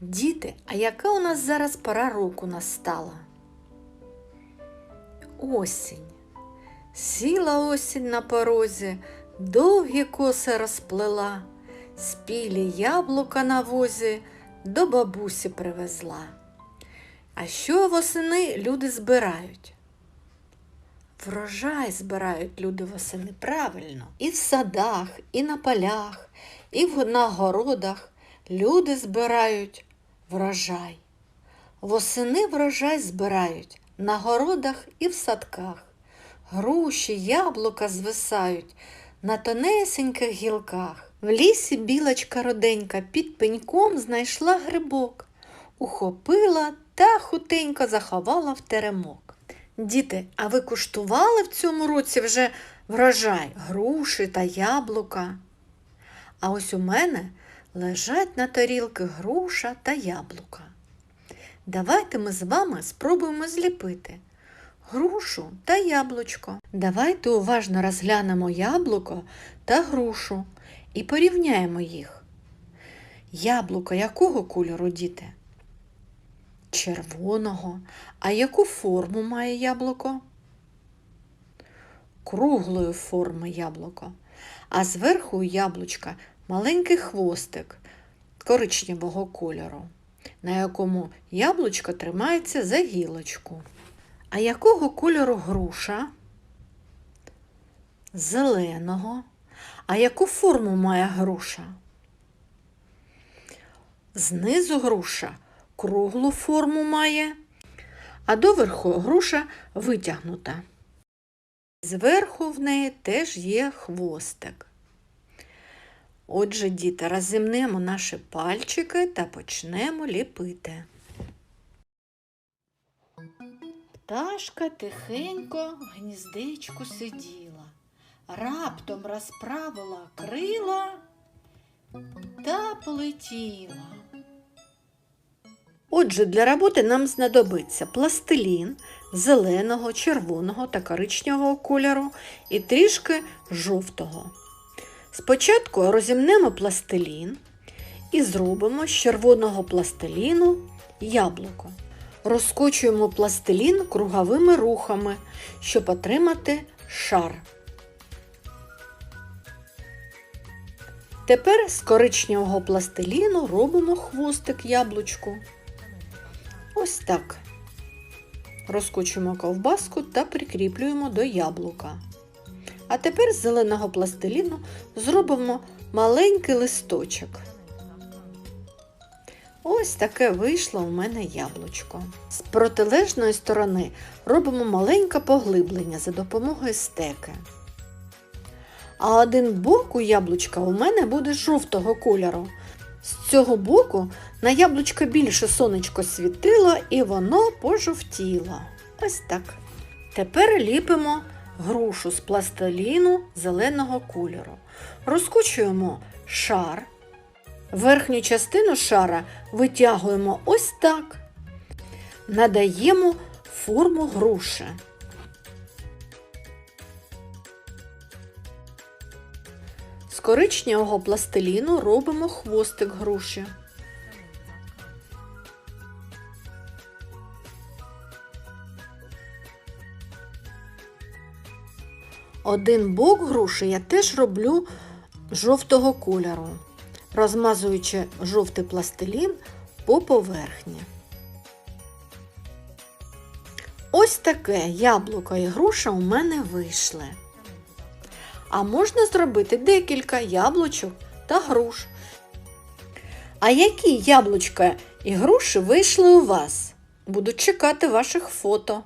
Діти, а яка у нас зараз пора року настала? Осінь. Сіла осінь на порозі, довгі коси розплела, спілі яблука на возі до бабусі привезла. А що восени люди збирають? Врожай збирають люди восени правильно. І в садах, і на полях, і в на городах люди збирають врожай. Восени врожай збирають на городах і в садках. Груші, яблука звисають на тонесеньких гілках. В лісі білочка роденька під пеньком знайшла грибок, ухопила та хутенько заховала в теремок. Діти, а ви куштували в цьому році вже врожай груші та яблука? А ось у мене лежать на тарілки груша та яблука. Давайте ми з вами спробуємо зліпити грушу та яблучко. Давайте уважно розглянемо яблуко та грушу і порівняємо їх. Яблуко якого кольору діти? Червоного. А яку форму має яблуко? Круглої форми яблуко. А зверху яблучка маленький хвостик коричневого кольору, на якому яблучко тримається за гілочку. А якого кольору груша? Зеленого. А яку форму має груша? Знизу груша круглу форму має, а доверху груша витягнута. Зверху в неї теж є хвостик. Отже, діти, розімнемо наші пальчики та почнемо ліпити. Пташка тихенько в гніздечку сиділа, раптом розправила крила та полетіла. Отже, для роботи нам знадобиться пластилін зеленого, червоного та коричневого кольору і трішки жовтого. Спочатку розімнемо пластилін і зробимо з червоного пластиліну яблуко. Розкочуємо пластилін круговими рухами, щоб отримати шар. Тепер з коричневого пластиліну робимо хвостик яблучку. Ось так. Розкочуємо ковбаску та прикріплюємо до яблука. А тепер з зеленого пластиліну зробимо маленький листочок. Ось таке вийшло у мене яблучко. З протилежної сторони робимо маленьке поглиблення за допомогою стеки. А один бок у яблучка у мене буде жовтого кольору. З цього боку на яблучко більше сонечко світило і воно пожовтіло. Ось так. Тепер ліпимо грушу з пластиліну зеленого кольору. Розкочуємо шар. Верхню частину шара витягуємо ось так. Надаємо форму груші. З коричневого пластиліну робимо хвостик груші. Один бок груші я теж роблю жовтого кольору, розмазуючи жовтий пластилін по поверхні. Ось таке яблуко і груша у мене вийшли. А можна зробити декілька яблучок та груш. А які яблучка і груші вийшли у вас? Буду чекати ваших фото.